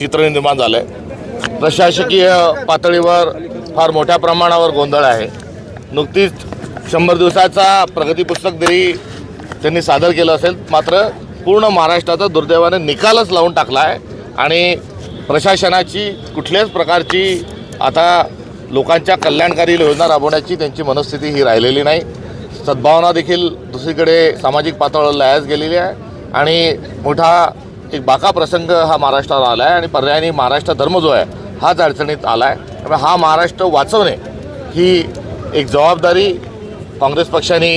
चित्र निर्माण झालं आहे प्रशासकीय पातळीवर फार मोठ्या प्रमाणावर गोंधळ आहे. नुकतीच शंभर दिवसाचा प्रगती पुस्तक जरी त्यांनी सादर केलं असेल. मात्र पूर्ण महाराष्ट्राचा दुर्दैवाने निकालच लावून टाकला आहे आणि प्रशासनाची कुठल्याच प्रकारची आता लोकांच्या कल्याणकारी योजना राबवण्याची त्यांची मनस्थिती ही राहिलेली नाही. सद्भावना देखील दुसरीकडे सामाजिक पातळीवर लयास गेलेली आहे. आणि मोठा एक बाका प्रसंग हा महाराष्ट्राला आला आहे आणि पर्यायाने महाराष्ट्र धर्म जो आहे हाच अडचणीत आला आहे त्यामुळे हा महाराष्ट्र वाचवणे ही एक जबाबदारी काँग्रेस पक्षाने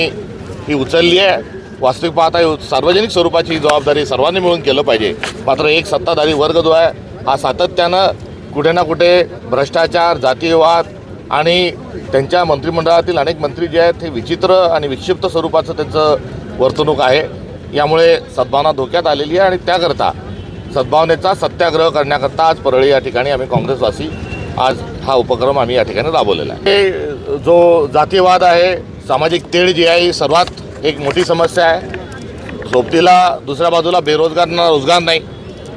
ही उचलली आहे. वास्तविक पाहता सार्वजनिक स्वरूपाची ही जबाबदारी सर्वांनी मिळून केलं पाहिजे. मात्र एक सत्ताधारी वर्ग जो आहे हा सातत्यानं कुठे ना कुठे भ्रष्टाचार जातीयवाद आणि त्यांच्या मंत्रिमंडळातील अनेक मंत्री जे आहेत हे विचित्र आणि विक्षिप्त स्वरूपाचं त्यांचं वर्तणूक आहे. यामुळे सद्भावना धोक्यात आलेली आहे आणि त्याकरता सद्भावनेचा सत्याग्रह करण्याकरता आज परळी या ठिकाणी आम्ही काँग्रेसवासी आज हा उपक्रम आम्ही या ठिकाणी राबवलेला आहे. हे जो जातीवाद आहे सामाजिक तेढ जी आहे ही सर्वात एक मोठी समस्या आहे. सोबतीला दुसऱ्या बाजूला बेरोजगारांना रोजगार नाही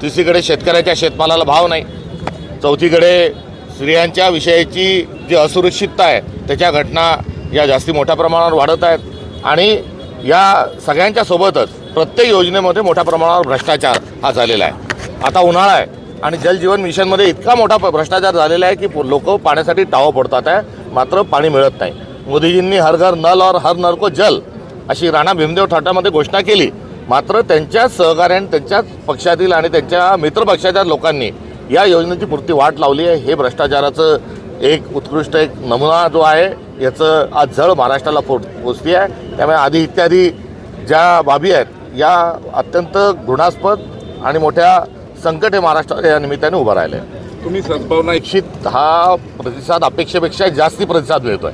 तिसरीकडे शेतकऱ्याच्या शेतमालाला भाव नाही चौथीकडे स्त्रियांच्या विषयाची जी असुरक्षितता आहे त्याच्या घटना या जास्ती मोठ्या प्रमाणावर वाढत आहेत. आणि या सगळ्यांच्या सोबतच प्रत्येक योजनेमध्ये मोठ्या प्रमाणावर भ्रष्टाचार हा झालेला आहे. आता उन्हाळा आहे आणि जलजीवन मिशनमध्ये इतका मोठा भ्रष्टाचार झालेला आहे की लोक पाण्यासाठी टावं पडतात आहे. मात्र पाणी मिळत नाही. मोदीजींनी हर घर नल और हर नरको जल अशी राणा भीमदेव ठाटामध्ये घोषणा केली. मात्र त्यांच्याच सहकार्याने त्यांच्याच पक्षातील आणि त्यांच्या मित्रपक्षाच्या लोकांनी या योजनेची पुरती वाट लावली आहे. हे भ्रष्टाचाराचं एक उत्कृष्ट एक नमुना जो आहे याचं आज झळ महाराष्ट्राला पो पोचली आहे. त्यामुळे आधी इत्यादी ज्या बाबी आहेत या अत्यंत घृणास्पद आणि मोठ्या संकट हे महाराष्ट्राला या निमित्ताने उभं राहिले तुम्ही सद्भावना निश्चित हा प्रतिसाद अपेक्षेपेक्षा जास्ती प्रतिसाद मिळतोय.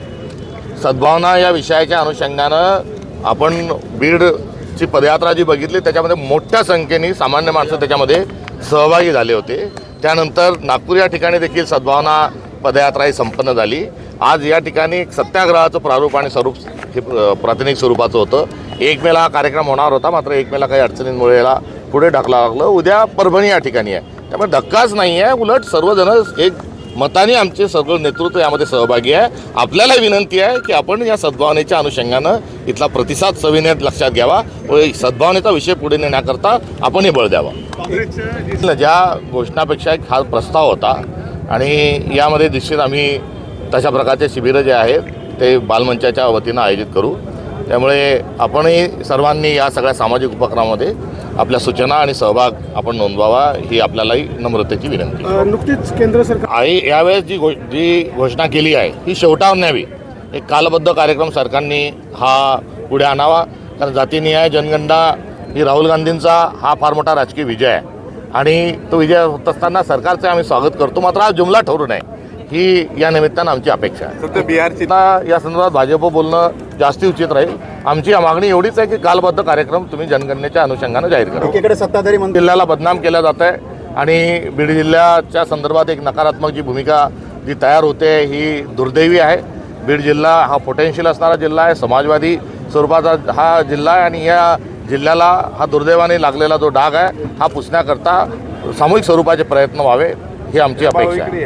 सद्भावना या विषयाच्या अनुषंगानं आपण बीडची पदयात्रा जी बघितली त्याच्यामध्ये मोठ्या संख्येने सामान्य माणसं त्याच्यामध्ये सहभागी झाले होते. त्यानंतर नागपूर या ठिकाणी देखील सद्भावना पदयात्रा ही संपन्न झाली. आज या ठिकाणी एक सत्याग्रहाचं प्रारूप आणि स्वरूप हे अ, प्रातिनिधिक स्वरूपाचं होतं. एक मेला हा कार्यक्रम होणार होता मात्र एक मेला काही अडचणींमुळे याला पुढे ढकला लागलं. उद्या परभणी या ठिकाणी आहे. त्यामुळे धक्काच नाही आहे. उलट सर्वजण एक मताने आमचे सर्व नेतृत्व यामध्ये सहभागी आहे. आपल्याला विनंती आहे की आपण या सद्भावनेच्या अनुषंगानं इथला प्रतिसाद सविनय लक्षात घ्यावा व सद्भावनेचा विषय पुढे नेण्याकरता आपण हे बळ द्यावा. ज्या घोषणापेक्षा एक हा प्रस्ताव होता आणि यामध्ये निश्चित आम्ही तशा प्रकारचे शिबिरं जे आहेत ते बालमंचाच्या वतीनं आयोजित करू. त्यामुळे आपणही सर्वांनी या सगळ्या सामाजिक उपक्रमामध्ये आपल्या सूचना आणि सहभाग आपण नोंदवावा ही आपल्यालाही नम्रतेची विनंती. नुकतीच केंद्र सरकार आई यावेळेस जी घो जी घोषणा केली आहे ही शेवटावर न्यावी. एक कालबद्ध कार्यक्रम सरकारने हा पुढे आणावा. कारण जातीनिहाय जनगणना ही राहुल गांधींचा हा फार मोठा राजकीय विजय आहे. आणि तो विजय होत असताना सरकारचे आम्ही स्वागत करतो. मात्र हा जुमला ठरू नये. ही या निमित्तानं आमची अपेक्षा आहे. सध्या बिहारची आता या संदर्भात भाजप बोलणं जास्ती उचित राहील. आमची मागणी एवढीच आहे की कालबद्ध कार्यक्रम तुम्ही जनगणनेच्या अनुषंगानं जाहीर करा. एकीकडे सत्ताधारी जिल्ह्याला बदनाम केलं जात आहे आणि बीड जिल्ह्याच्या संदर्भात एक नकारात्मक जी भूमिका जी तयार होते ही दुर्दैवी आहे. बीड जिल्हा हा पोटेन्शियल असणारा जिल्हा आहे. समाजवादी स्वरूपाचा हा जिल्हा आहे आणि या जिल्ह्याला हा दुर्दैवाने लागलेला जो डाग आहे हा पुसण्याकरता सामूहिक स्वरूपाचे प्रयत्न व्हावे ही आमची अपेक्षा आहे.